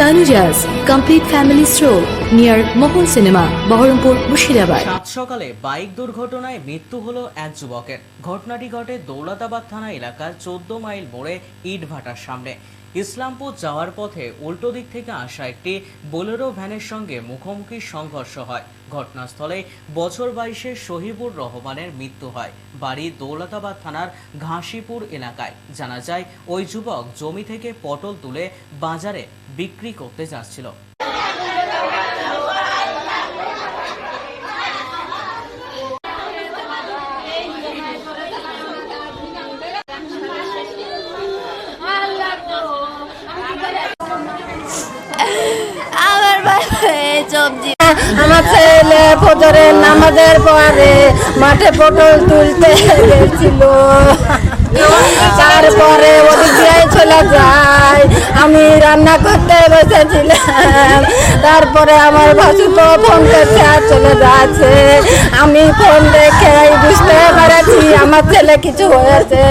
Tanujas Complete Family Stroll near মোহন Cinema, Baharampur Murshidabad. সাত সকালে bike দুর্ঘটনায় মৃত্যু হলো এক যুবকের। ঘটনাটি ঘটে দৌলতাবাদ থানা এলাকার চোদ্দ মাইল মোড়ে ইটভাটার সামনে। ইসলামপুর যাওয়ার পথে উল্টো দিক থেকে আসা একটি বোলেরো ভ্যানের সঙ্গে মুখোমুখি সংঘর্ষ হয়। ঘটনাস্থলে বছর বাইশের শহীবুর রহমানের মৃত্যু হয়। বাড়ি দৌলতাবাদ থানার ঘাসিপুর এলাকায়। জানা যায়, ওই যুবক জমি থেকে পটল তুলে বাজারে বিক্রি করতে যাচ্ছিল। আমার সবজি আমার ছেলে ফজরের নামাজের পরে মাঠে পটল তুলতে গেছিল। তারপরে দিয়ে চলে যায়। আমি রান্না করতে বসেছিলাম। তারপরে আমার ভাসু তো ফোন করতে আর চলে যাচ্ছে। আমি ফোন দেখে বুঝতে পেরেছি আমার ছেলে কিছু হয়েছে।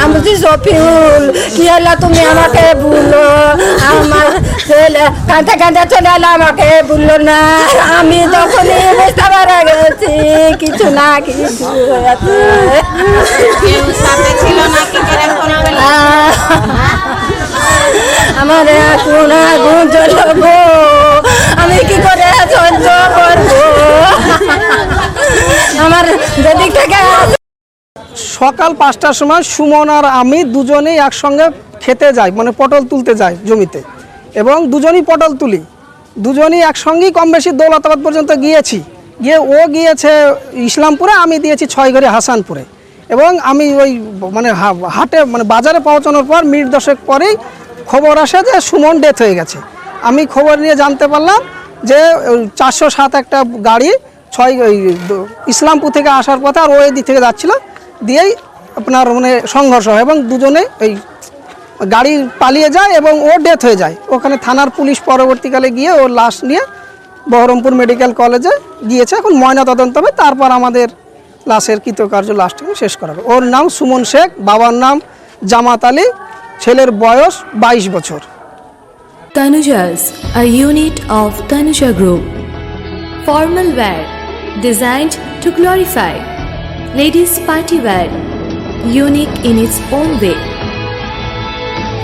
আমি বলছি সফিউল কি হলো তুমি আমাকে ভুলো ছেলে কাঁদতে কাঁদতে চলে এলো আমাকে বলল না আমি তখনই বুঝতে পেরে গেছি কিছু না কিছু আমার এখন আগুন জ্বলবো আমি কি করে সহ্য করব? আমার যেদিক থেকে সকাল পাঁচটার সময় সুমন আর আমি দুজনেই একসঙ্গে খেতে যাই মানে পটল তুলতে যাই জমিতে। এবং দুজনই পটল তুলি। দুজনই একসঙ্গেই কম বেশি দৌলতাবাদ পর্যন্ত গিয়েছি। গিয়ে ও গিয়েছে ইসলামপুরে, আমি দিয়েছি ছয়ঘরে হাসানপুরে। এবং আমি ওই মানে হাটে মানে বাজারে পৌঁছানোর পর মিনিট দশেক পরেই খবর আসে যে সুমন ডেথ হয়ে গেছে। আমি খবর নিয়ে জানতে পারলাম যে চারশো সাত একটা গাড়ি ছয় ইসলামপুর থেকে আসার পথে আর ওই দিক থেকে যাচ্ছিল। দিয়েই আপনার মানে সংঘর্ষ হয় এবং দুজনে এই গাড়ি পালিয়ে যায় এবং ও ডেথ হয়ে যায় ওখানে থানার পুলিশ পরবর্তীকালে গিয়ে ওর লাশ নিয়ে বহরমপুর মেডিকেল কলেজে গিয়েছে এখন ময়না তদন্ত হবে তারপর আমাদের লাশের কৃতকার্য লাশটাকে শেষ করা হবে ওর নাম সুমন শেখ বাবার নাম জামাত আলী ছেলের বয়স বাইশ বছর Tanujas, a unit of Tanuja Group. Formal wear designed to glorify. Ladies party wear, unique in its own way.